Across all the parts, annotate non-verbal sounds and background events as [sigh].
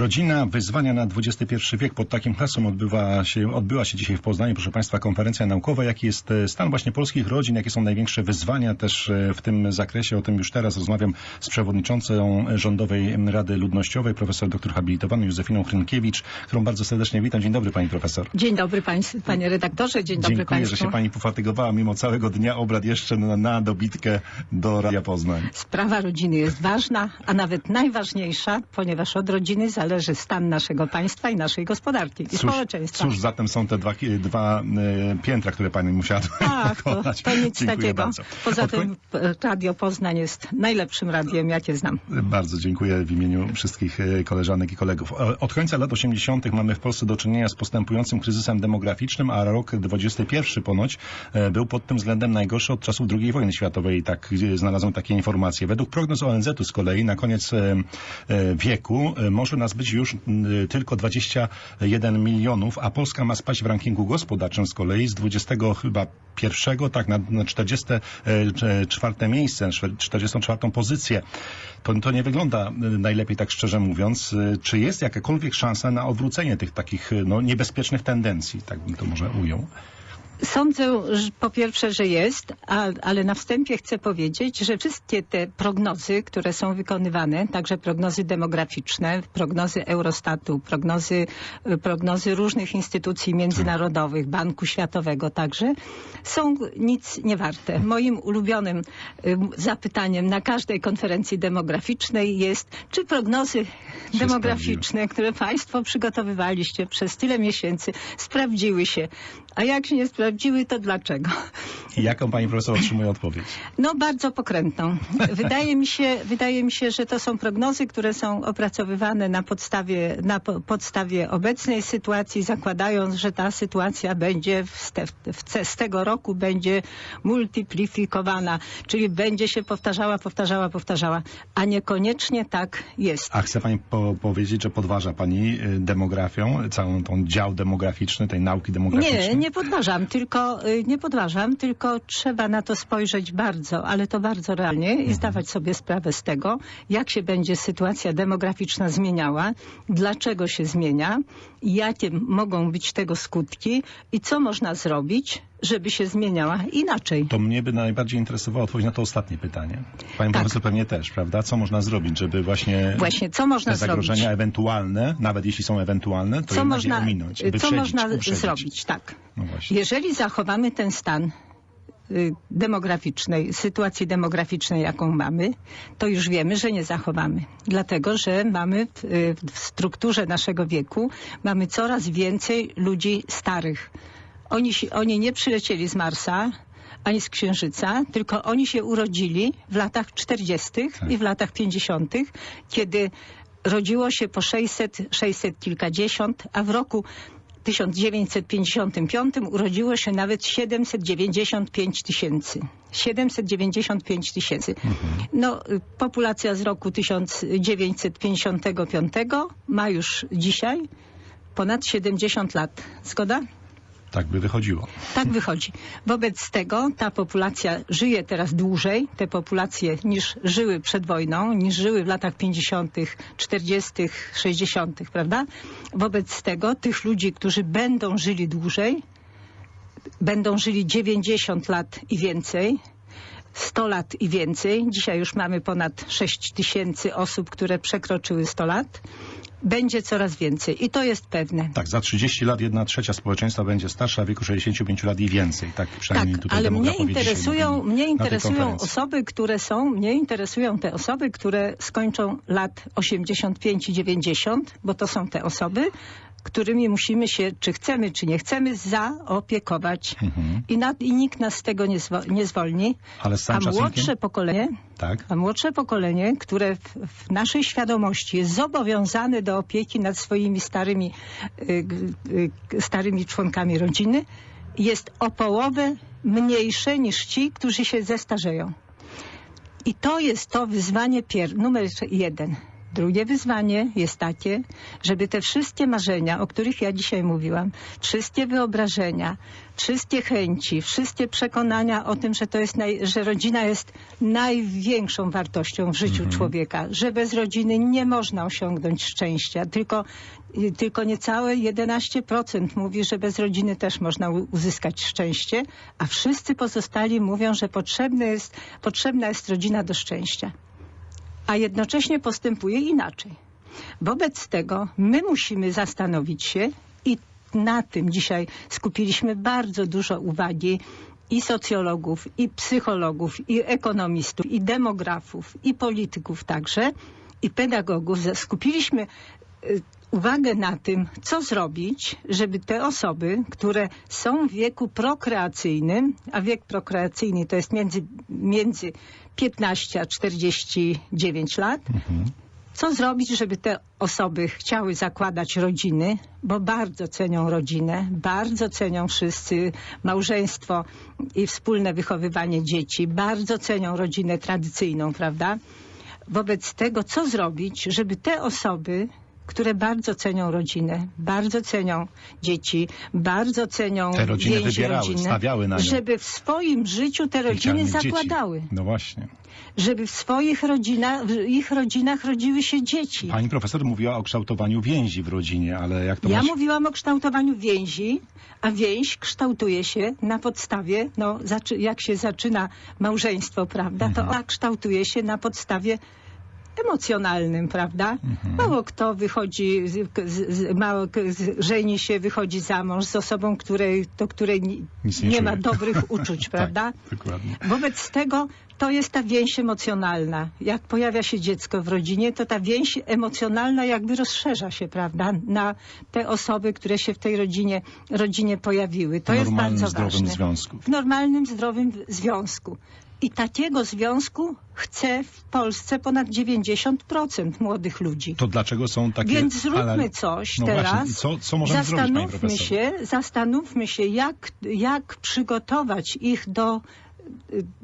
Rodzina wyzwania na XXI wiek. Pod takim hasłem odbywa się, odbyła się dzisiaj w Poznaniu, proszę Państwa, konferencja naukowa. Jaki jest e, stan właśnie polskich rodzin? Jakie są największe wyzwania też e, w tym zakresie? O tym już teraz rozmawiam z przewodniczącą Rządowej Rady Ludnościowej, profesor doktor habilitowaną Józefiną Hrynkiewicz, którą bardzo serdecznie witam. Dzień dobry Pani Profesor. Dzień dobry państwu, panie redaktorze, dzień dobry Dziękuję, państwu. że się Pani pofatygowała mimo całego dnia obrad jeszcze na, na dobitkę do Radia Poznań. Sprawa rodziny jest ważna, a nawet najważniejsza, ponieważ od rodziny zależy stan naszego państwa i naszej gospodarki i społeczeństwa. cóż zatem są te dwa, dwa e, piętra, które Pani musiała Ach, to, to nic Dziękuję takiego. Bardzo. Poza Od tym e, Radio Poznań jest najlepszym radiem, jakie znam. Bardzo dziękuję w imieniu wszystkich e, koleżanek i kolegów. Od końca lat 80. mamy w Polsce do czynienia z postępującym kryzysem demograficznym, a rok 21 ponoć był pod tym względem najgorszy od czasów II wojny światowej. Tak znalazłem takie informacje. Według prognoz ONZ-u z kolei na koniec wieku może nas być już m, tylko 21 milionów, a Polska ma spaść w rankingu gospodarczym z kolei z 20 chyba pierwszego, tak, na, na 44 miejsce, 44 pozycję. To, to nie wygląda y, najlepiej, tak szczerze mówiąc. Y, Czy jest jakakolwiek szansa na odwrócenie tych takich no, niebezpiecznych tendencji, tak bym to może ujął? Sądzę, że po pierwsze, że jest, a, ale na wstępie chcę powiedzieć, że wszystkie te prognozy, które są wykonywane, także prognozy demograficzne, prognozy Eurostatu, prognozy, prognozy różnych instytucji międzynarodowych, Banku Światowego także, są nic nie warte. Moim ulubionym zapytaniem na każdej konferencji demograficznej jest, czy prognozy demograficzne, które Państwo przygotowywaliście przez tyle miesięcy, sprawdziły się. A jak się nie sprawdziły, to dlaczego? I jaką pani profesor otrzymuje odpowiedź? No bardzo pokrętną. Wydaje mi się, wydaje mi się, że to są prognozy, które są opracowywane na podstawie, na po, podstawie obecnej sytuacji, zakładając, że ta sytuacja będzie w te, w te, z tego roku będzie multiplifikowana, czyli będzie się powtarzała, powtarzała, powtarzała, a niekoniecznie tak jest. A chce pani po powiedzieć, że podważa pani y, demografią, całą tą dział demograficzny, tej nauki demograficznej? Nie, nie podważam, tylko y, nie podważam, tylko trzeba na to spojrzeć bardzo, ale to bardzo realnie i zdawać sobie sprawę z tego, jak się będzie sytuacja demograficzna zmieniała, dlaczego się zmienia, jakie mogą być tego skutki i co można zrobić, żeby się zmieniała inaczej. To mnie by najbardziej interesowała odpowiedź na to ostatnie pytanie. Pani Tak. profesor pewnie też, prawda? Co można zrobić, żeby właśnie, Właśnie, co można te zagrożenia zrobić? ewentualne, nawet jeśli są ewentualne, to Co można, je ominąć, co można uprzedzić. zrobić? Tak. No. Jeżeli zachowamy ten stan y, demograficznej, sytuacji demograficznej, jaką mamy, to już wiemy, że nie zachowamy. Dlatego, że mamy w, y, w strukturze naszego wieku mamy coraz więcej ludzi starych. Oni, oni nie przylecieli z Marsa, ani z Księżyca, tylko oni się urodzili w latach 40. Tak. i w latach 50., kiedy rodziło się po 600, 600 kilkadziesiąt, a w roku 1955 urodziło się nawet 795 tysięcy. 795 tysięcy. No, y, populacja z roku 1955 ma już dzisiaj ponad 70 lat. Zgoda? Tak by wychodziło. Tak wychodzi. Wobec tego ta populacja żyje teraz dłużej, te populacje niż żyły przed wojną, niż żyły w latach 50., 40., 60., prawda? Wobec tego tych ludzi, którzy będą żyli dłużej, będą żyli 90 lat i więcej, 100 lat i więcej. Dzisiaj już mamy ponad 6 tysięcy osób, które przekroczyły 100 lat. Będzie coraz więcej i to jest pewne. Tak, za 30 lat jedna trzecia społeczeństwa będzie starsza, w wieku 65 lat i więcej. Tak przynajmniej Tak, tutaj ale mnie interesują, mnie interesują osoby, które są, mnie interesują te osoby, które skończą lat 85 i 90, bo to są te osoby, którymi musimy się, czy chcemy, czy nie chcemy, zaopiekować. Mhm. I, na, I nikt nas z tego nie, zwo, nie zwolni. Ale A młodsze pokolenie, Tak. a młodsze pokolenie, które w, w naszej świadomości jest zobowiązane do opieki nad swoimi starymi, y, y, starymi członkami rodziny, jest o połowę mniejsze niż ci, którzy się zestarzeją. I to jest to wyzwanie numer jeden. Drugie wyzwanie jest takie, żeby te wszystkie marzenia, o których ja dzisiaj mówiłam, wszystkie wyobrażenia, wszystkie chęci, wszystkie przekonania o tym, że to jest naj, że rodzina jest największą wartością w życiu człowieka, że bez rodziny nie można osiągnąć szczęścia, tylko, tylko niecałe 11% mówi, że bez rodziny też można uzyskać szczęście, a wszyscy pozostali mówią, że jest, potrzebna jest rodzina do szczęścia a jednocześnie postępuje inaczej. Wobec tego my musimy zastanowić się i na tym dzisiaj skupiliśmy bardzo dużo uwagi i socjologów, i psychologów, i ekonomistów, i demografów, i polityków także, i pedagogów. Skupiliśmy y, uwagę na tym, co zrobić, żeby te osoby, które są w wieku prokreacyjnym, a wiek prokreacyjny to jest między, między 15 a 49 lat, co zrobić, żeby te osoby chciały zakładać rodziny, bo bardzo cenią rodzinę, bardzo cenią wszyscy małżeństwo i wspólne wychowywanie dzieci, bardzo cenią rodzinę tradycyjną, prawda? Wobec tego, co zrobić, żeby te osoby, które bardzo cenią rodzinę, bardzo cenią dzieci, bardzo cenią Te rodziny wybierały, stawiały na nią. żeby w swoim życiu te rodziny Niewidzialnych dzieci. zakładały No właśnie. żeby w swoich rodzinach, w ich rodzinach rodziły się dzieci. Pani profesor mówiła o kształtowaniu więzi w rodzinie, ale jak to Ja mówiłam o kształtowaniu więzi, a więź kształtuje się na podstawie, no, jak się zaczyna małżeństwo, prawda, Mhm. to ona kształtuje się na podstawie emocjonalnym, prawda? Mhm. Mało kto wychodzi, mało żeni się, wychodzi za mąż z osobą, której, do której nie nie ma dobrych [laughs] uczuć, prawda? Tak, dokładnie. Wobec tego to jest ta więź emocjonalna. Jak pojawia się dziecko w rodzinie, to ta więź emocjonalna jakby rozszerza się, prawda, na te osoby, które się w tej rodzinie, rodzinie pojawiły. To W jest normalnym, bardzo zdrowym ważne. związku. W normalnym, zdrowym związku. I takiego związku chce w Polsce ponad 90% młodych ludzi. To dlaczego są takie... Więc zróbmy ale- coś no teraz. Właśnie. Co, co możemy zrobić, zastanówmy profesor? się, zastanówmy się, jak, jak przygotować ich do,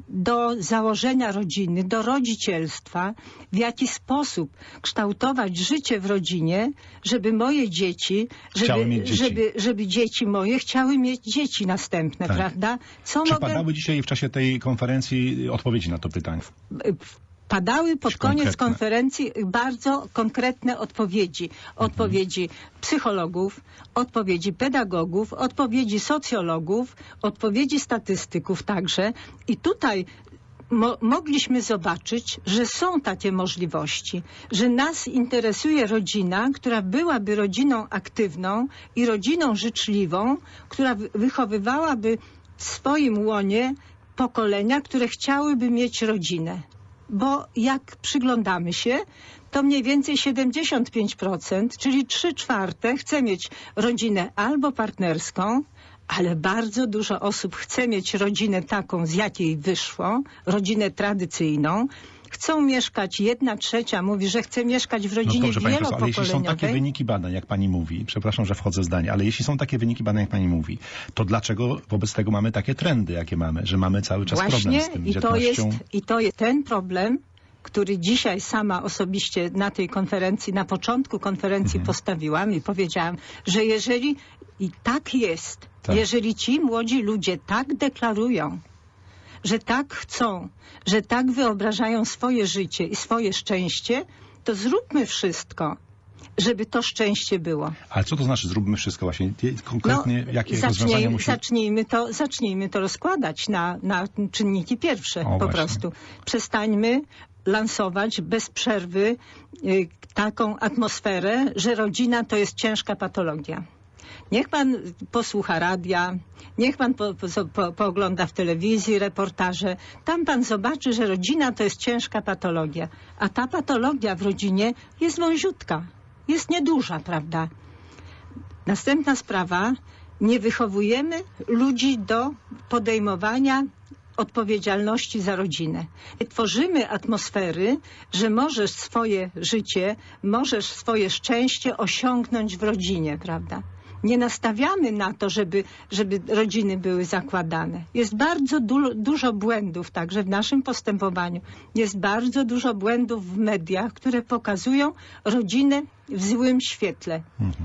do założenia rodziny, do rodzicielstwa, w jaki sposób kształtować życie w rodzinie, żeby moje dzieci, żeby, dzieci. żeby, żeby dzieci moje chciały mieć dzieci następne, Tak. prawda? Co Czy mogę padały dzisiaj w czasie tej konferencji odpowiedzi na to pytanie? Padały pod koniec konkretne. konferencji bardzo konkretne odpowiedzi. Odpowiedzi psychologów, odpowiedzi pedagogów, odpowiedzi socjologów, odpowiedzi statystyków także. I tutaj mo mogliśmy zobaczyć, że są takie możliwości, że nas interesuje rodzina, która byłaby rodziną aktywną i rodziną życzliwą, która wy- wychowywałaby w swoim łonie pokolenia, które chciałyby mieć rodzinę. Bo jak przyglądamy się, to mniej więcej 75%, czyli 3 czwarte chce mieć rodzinę albo partnerską, ale bardzo dużo osób chce mieć rodzinę taką, z jakiej wyszło, rodzinę tradycyjną. Chcą mieszkać, jedna trzecia mówi, że chce mieszkać w No rodzinie pani profesor, ale jeśli są takie wielopokoleniowej. wyniki badań, jak pani mówi, przepraszam, że wchodzę zdanie, ale jeśli są takie wyniki badań, jak pani mówi, to dlaczego wobec tego mamy takie trendy, jakie mamy, że mamy cały czas problem Właśnie z tym i to, jest, i to jest ten problem, który dzisiaj sama osobiście na tej konferencji, na początku konferencji Mhm. postawiłam i powiedziałam, że jeżeli i tak jest, Tak. jeżeli ci młodzi ludzie tak deklarują, że tak chcą, że tak wyobrażają swoje życie i swoje szczęście, to zróbmy wszystko, żeby to szczęście było. Ale co to znaczy, zróbmy wszystko właśnie? Konkretnie, jakie rozwiązania No, zacznij, musimy... zacznijmy, to, zacznijmy to rozkładać na, na czynniki pierwsze O, po właśnie. prostu. Przestańmy lansować bez przerwy y, taką atmosferę, że rodzina to jest ciężka patologia. Niech pan posłucha radia, niech pan po, po, po, poogląda w telewizji reportaże. Tam pan zobaczy, że rodzina to jest ciężka patologia. A ta patologia w rodzinie jest wąziutka, jest nieduża, prawda? Następna sprawa. Nie wychowujemy ludzi do podejmowania odpowiedzialności za rodzinę. Tworzymy atmosfery, że możesz swoje życie, możesz swoje szczęście osiągnąć w rodzinie, prawda? Nie nastawiamy na to, żeby, żeby rodziny były zakładane. Jest bardzo du dużo błędów także w naszym postępowaniu. Jest bardzo dużo błędów w mediach, które pokazują rodzinę w złym świetle.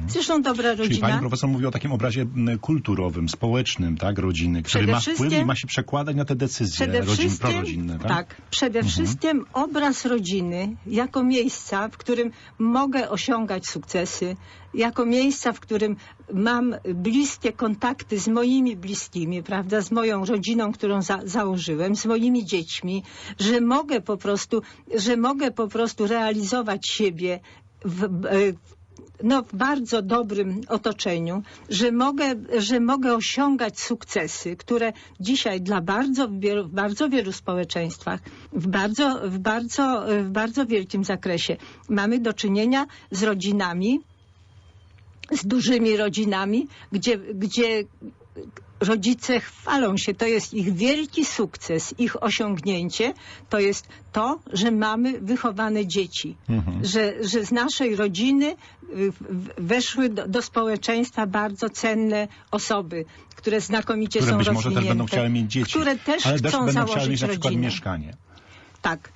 Zresztą dobra Czyli pani rodzina. profesor mówi o takim obrazie kulturowym, społecznym, tak, rodziny, który ma wpływ i ma się przekładać na te decyzje rodzin, prorodzinne, tak? przede wszystkim obraz rodziny jako miejsca, w którym mogę osiągać sukcesy, jako miejsca, w którym mam bliskie kontakty z moimi bliskimi, prawda, z moją rodziną, którą za, założyłem, z moimi dziećmi, że mogę po prostu, że mogę po prostu realizować siebie w, w, no, w bardzo dobrym otoczeniu, że mogę, że mogę osiągać sukcesy, które dzisiaj dla bardzo, w bardzo wielu społeczeństwach, w bardzo, w, bardzo, w bardzo wielkim zakresie mamy do czynienia z rodzinami, z dużymi rodzinami, gdzie, gdzie rodzice chwalą się, to jest ich wielki sukces, ich osiągnięcie, to jest to, że mamy wychowane dzieci, że, że z naszej rodziny y, weszły do, do społeczeństwa bardzo cenne osoby, które znakomicie Które są być może też rozwinięte, będą chciały mieć dzieci, które też ale też chcą będą założyć chciały mieć na przykład rodzinę. mieszkanie. Tak.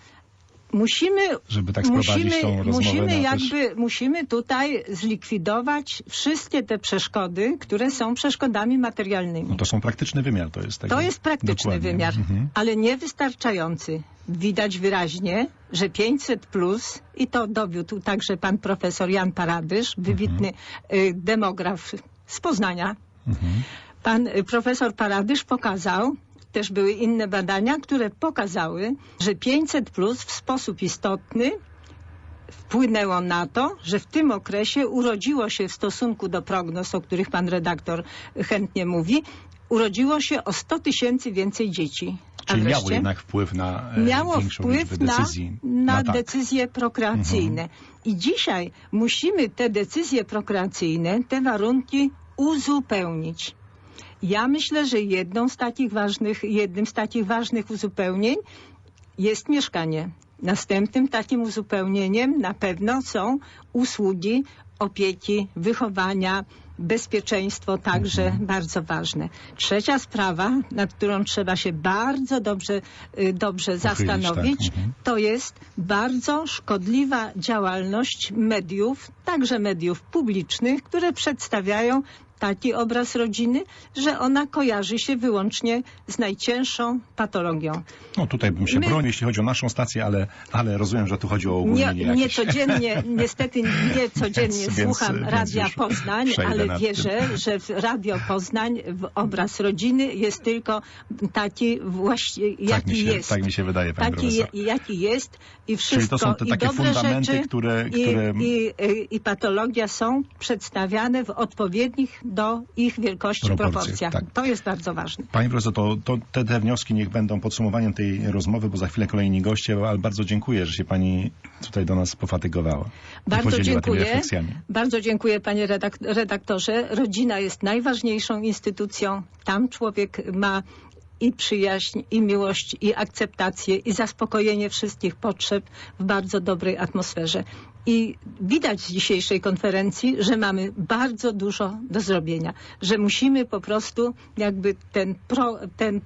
Musimy, Żeby tak musimy, tą musimy też- jakby, musimy tutaj zlikwidować wszystkie te przeszkody, które są przeszkodami materialnymi. No to są praktyczny wymiar, to jest taki, To jest praktyczny dokładnie. wymiar, Mhm. ale niewystarczający. Widać wyraźnie, że 500 plus, i to dowiódł także pan profesor Jan Paradysz, wybitny y, demograf z Poznania. Pan y, profesor Paradysz pokazał, też były inne badania, które pokazały, że 500 plus w sposób istotny wpłynęło na to, że w tym okresie urodziło się w stosunku do prognoz, o których pan redaktor chętnie mówi, urodziło się o 100 tysięcy więcej dzieci. Czyli miało jednak wpływ na e, miało wpływ na, decyzji. na tak. decyzje prokreacyjne. I dzisiaj musimy te decyzje prokreacyjne, te warunki uzupełnić. Ja myślę, że jedną z takich ważnych, jednym z takich ważnych uzupełnień jest mieszkanie. Następnym takim uzupełnieniem na pewno są usługi opieki, wychowania, bezpieczeństwo także Mhm. bardzo ważne. Trzecia sprawa, nad którą trzeba się bardzo dobrze, y, dobrze zastanowić, tak, mhm. to jest bardzo szkodliwa działalność mediów, także mediów publicznych, które przedstawiają taki obraz rodziny, że ona kojarzy się wyłącznie z najcięższą patologią. No tutaj bym się My- bronił, jeśli chodzi o naszą stację, ale, ale rozumiem, że tu chodzi o Nie, ogólnienie nie jakieś. codziennie, niestety nie [laughs] codziennie Więc- więc- słucham więc Radia już Poznań, ale wierzę, że w Radio Poznań w obraz rodziny jest tylko taki właśnie, jaki tak, mi się, jest. tak mi się wydaje, pani taki, je- jaki jest i wszystko, Czyli to są te i takie dobre fundamenty, rzeczy, które- które- i, i, i patologia są przedstawiane w odpowiednich do ich wielkości Proporcjach, proporcjach. tak. To jest bardzo ważne. Pani profesor, to, to te, te wnioski niech będą podsumowaniem tej rozmowy, bo za chwilę kolejni goście, ale bardzo dziękuję, że się pani tutaj do nas pofatygowała. Bardzo dziękuję. Bardzo dziękuję panie redak redaktorze. Rodzina jest najważniejszą instytucją. Tam człowiek ma i przyjaźń, i miłość, i akceptację, i zaspokojenie wszystkich potrzeb w bardzo dobrej atmosferze. I widać z dzisiejszej konferencji, że mamy bardzo dużo do zrobienia, że musimy po prostu jakby ten, pro, ten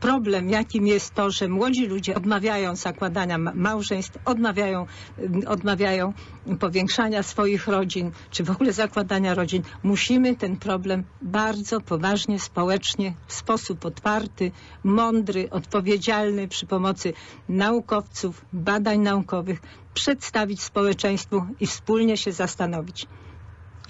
problem, jakim jest to, że młodzi ludzie odmawiają zakładania ma- małżeństw, odmawiają, ym, odmawiają powiększania swoich rodzin, czy w ogóle zakładania rodzin. Musimy ten problem bardzo poważnie, społecznie, w sposób otwarty, mądry, odpowiedzialny przy pomocy naukowców, badań naukowych przedstawić społeczeństwu i wspólnie się zastanowić.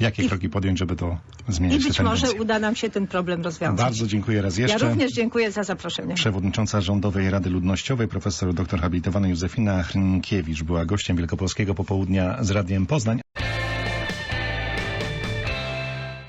Jakie I- kroki podjąć, żeby to zmienić? I być może uda nam się ten problem rozwiązać. Bardzo dziękuję raz Ja jeszcze. również dziękuję za zaproszenie. Przewodnicząca Rządowej Rady Ludnościowej, profesor dr habilitowana Józefina Hrynkiewicz była gościem Wielkopolskiego Popołudnia z Radiem Poznań.